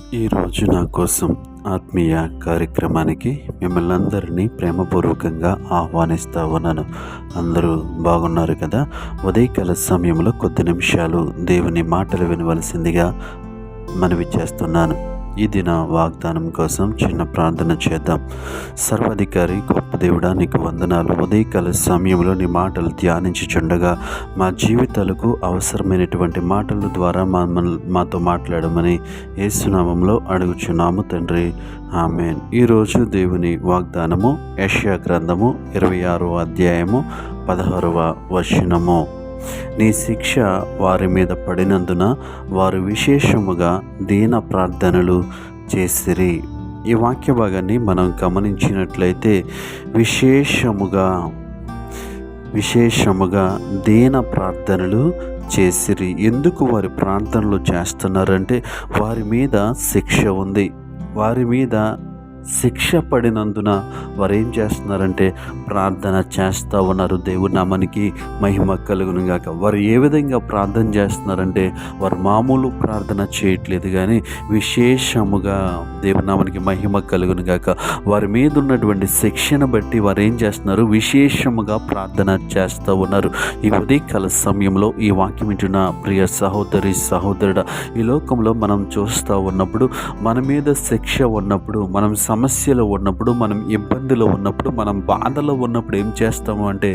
ఈరోజు నా కోసం ఆత్మీయ కార్యక్రమానికి మిమ్మల్ని అందరినీ ప్రేమపూర్వకంగా ఆహ్వానిస్తా ఉన్నాను అందరూ బాగున్నారు కదా? ఉదయకాల సమయంలో కొద్ది నిమిషాలు దేవుని మాటలు వినవలసిందిగా మనవి చేస్తున్నాను. ఈ దిన వాగ్దానం కోసం చిన్న ప్రార్థన చేద్దాం. సర్వాధికారి గొప్ప దేవుడా నీకు వందనాలు. ఉదయకాల సమయంలో నీ మాటలు ధ్యానించుచుండగా మా జీవితాలకు అవసరమైనటువంటి మాటల ద్వారా మా మాతో మాట్లాడమని ఏసునామంలో అడుగుచున్నాము తండ్రి. ఆమెన్. ఈరోజు దేవుని వాగ్దానము యష్యా గ్రంథము ఇరవై ఆరో అధ్యాయము పదహారవ వచనము. నీ శిక్ష వారి మీద పడినందున వారు విశేషముగా దీన ప్రార్థనలు చేసిరి. ఈ వాక్య భాగాన్ని మనం గమనించినట్లయితే విశేషముగా విశేషముగా దీన ప్రార్థనలు చేసిరి. ఎందుకు వారి ప్రార్థనలు చేస్తున్నారంటే వారి మీద శిక్ష ఉంది. వారి మీద శిక్ష పడినందున వారు ఏం చేస్తున్నారంటే ప్రార్థన చేస్తూ ఉన్నారు. దేవుడు నామానికి మహిమ కలుగును గాక వారు ఏ విధంగా ప్రార్థన చేస్తున్నారంటే వారు మామూలు ప్రార్థన చేయట్లేదు కానీ విశేషముగా దేవుడి మహిమ కలుగును గాక వారి మీద ఉన్నటువంటి శిక్షను బట్టి వారు ఏం చేస్తున్నారు? విశేషముగా ప్రార్థన చేస్తూ ఉన్నారు. ఈ ఉదయకాల సమయంలో ఈ వాక్యం వింటున్న ప్రియ సహోదరి సహోదరుడ ఈ లోకంలో మనం చూస్తూ ఉన్నప్పుడు మన మీద శిక్ష ఉన్నప్పుడు మనం సమస్యలో ఉన్నప్పుడు మనం ఇబ్బందిలో ఉన్నప్పుడు మనం బాధలో ఉన్నప్పుడు ఏం చేస్తాము అంటే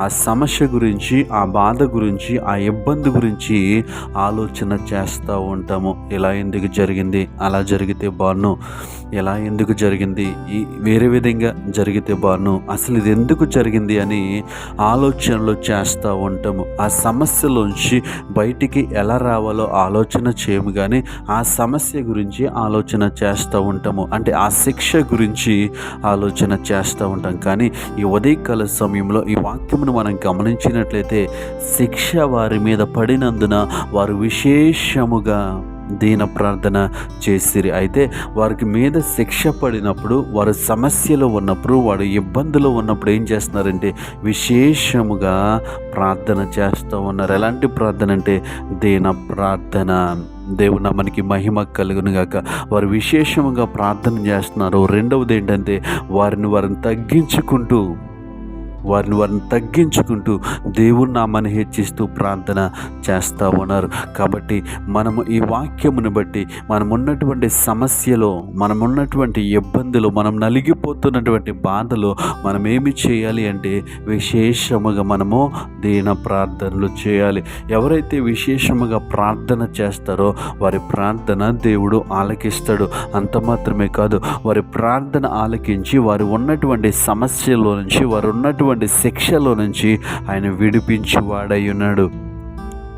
ఆ సమస్య గురించి ఆ బాధ గురించి ఆ ఇబ్బంది గురించి ఆలోచన చేస్తూ ఉంటాము. ఇలా ఎందుకు జరిగింది? అలా జరిగితే బాను. ఎలా ఎందుకు జరిగింది? ఈ వేరే విధంగా జరిగితే బాను. అసలు ఇది ఎందుకు జరిగింది అని ఆలోచనలు చేస్తూ ఉంటాము. ఆ సమస్యలోంచి బయటికి ఎలా రావాలో ఆలోచన చేయము కానీ ఆ సమస్య గురించి ఆలోచన చేస్తూ ఉంటాము. అంటే ఆ శిక్ష గురించి ఆలోచన చేస్తూ ఉంటాం. కానీ ఈ ఉదయకాల సమయంలో ఈ వాక్యమును మనం గమనించినట్లయితే శిక్ష వారి మీద పడినందున వారు విశేషముగా దీన ప్రార్థన చేసిరి. అయితే వారికి మీద శిక్ష పడినప్పుడు వారు సమస్యలో ఉన్నప్పుడు వారు ఇబ్బందులు ఉన్నప్పుడు ఏం చేస్తున్నారంటే విశేషముగా ప్రార్థన చేస్తూ ఉన్నారు. ఎలాంటి ప్రార్థన అంటే దీన ప్రార్థన. దేవుడు మనకి మహిమ కలుగును గాక. వారు విశేషముగా ప్రార్థన చేస్తున్నారు. రెండవది ఏంటంటే వారిని వారిని తగ్గించుకుంటూ వారిని వారిని తగ్గించుకుంటూ దేవుని నామాన్ని హెచ్చిస్తూ ప్రార్థన చేస్తూ ఉన్నారు. కాబట్టి మనము ఈ వాక్యమును బట్టి మనం ఉన్నటువంటి సమస్యలో మనం ఉన్నటువంటి ఇబ్బందులు మనం నలిగిపోతున్నటువంటి బాధలో మనం ఏమి చేయాలి అంటే విశేషముగా మనము దీన ప్రార్థనలు చేయాలి. ఎవరైతే విశేషముగా ప్రార్థన చేస్తారో వారి ప్రార్థన దేవుడు ఆలకిస్తాడు. అంత మాత్రమే కాదు వారి ప్రార్థన ఆలకించి వారు ఉన్నటువంటి సమస్యలో నుంచి వారు ఉన్నటువంటి అటువంటి శిక్షలో నుంచి ఆయన విడిపించి వాడై ఉన్నాడు.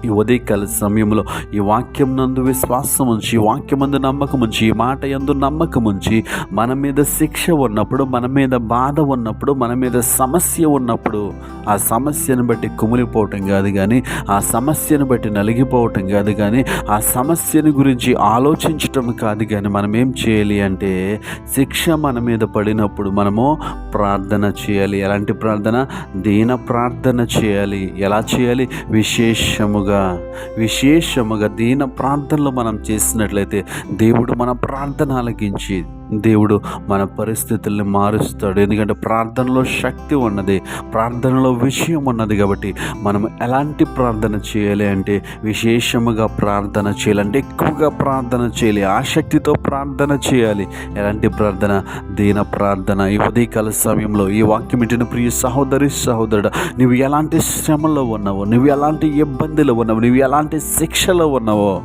ఈ ఉదయకాల సమయంలో ఈ వాక్యం నందు విశ్వాసం ఉంచి వాక్యం అందు నమ్మకం ఉంచి ఈ మాట ఎందు నమ్మకం ఉంచి మన మీద శిక్ష ఉన్నప్పుడు మన మీద బాధ ఉన్నప్పుడు మన మీద సమస్య ఉన్నప్పుడు ఆ సమస్యను బట్టి కుమిలిపోవటం కాదు కానీ ఆ సమస్యను బట్టి నలిగిపోవటం కాదు కానీ ఆ సమస్యను గురించి ఆలోచించటం కాదు కానీ మనం ఏం చేయాలి అంటే శిక్ష మన మీద పడినప్పుడు మనము ప్రార్థన చేయాలి. ఎలాంటి ప్రార్థన? దీన ప్రార్థన చేయాలి. ఎలా చేయాలి? విశేషముగా విశేషముగా దీన ప్రార్థనలు మనం చేసినట్లయితే దేవుడు మన ప్రార్థన ఆలకించి దేవుడు మన పరిస్థితుల్ని మారుస్తాడు. ఎందుకంటే ప్రార్థనలో శక్తి ఉన్నది ప్రార్థనలో విషయం ఉన్నది కాబట్టి మనం ఎలాంటి ప్రార్థన చేయాలి అంటే విశేషముగా ప్రార్థన చేయాలి అంటే ఎక్కువగా ప్రార్థన చేయాలి ఆసక్తితో ప్రార్థన చేయాలి. ఎలాంటి ప్రార్థన? దీన ప్రార్థన. ఈ ఉదయకాల సమయంలో ఈ వాక్యం ఇంటిన ప్రియ సహోదరి సహోదరుడు నువ్వు ఎలాంటి శ్రమలో ఉన్నావో నువ్వు ఎలాంటి ఇబ్బందులు ఉన్నావు నువ్వు ఎలాంటి శిక్షలో ఉన్నావో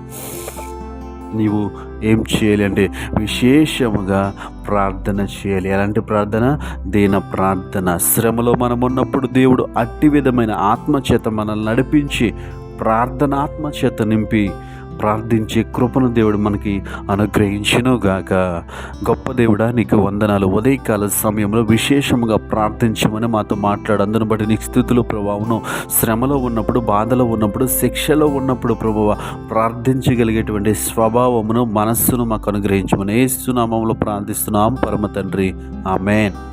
నీవు ఏం చేయాలి అంటే విశేషముగా ప్రార్థన చేయాలి. ఎలాంటి ప్రార్థన? దీన ప్రార్థన. శ్రమలో మనం ఉన్నప్పుడు దేవుడు అట్టి విధమైన ఆత్మచేత మనల్ని నడిపించి ప్రార్థనాత్మచేత నింపి ప్రార్థించే కృపను దేవుడు మనకి అనుగ్రహించను గాక గొప్ప దేవుడా నీకు వందనాలు. ఉదయకాల సమయంలో విశేషముగా ప్రార్థించమని మాతో మాట్లాడు. అందును బట్టి నీ స్థితులు ప్రభావను శ్రమలో ఉన్నప్పుడు బాధలో ఉన్నప్పుడు శిక్షలో ఉన్నప్పుడు ప్రభువ ప్రార్థించగలిగేటువంటి స్వభావమును మనస్సును మాకు అనుగ్రహించమని ఏస్తున్నామంలో ప్రార్థిస్తున్నాం. పరమ తండ్రి. ఆమెన్.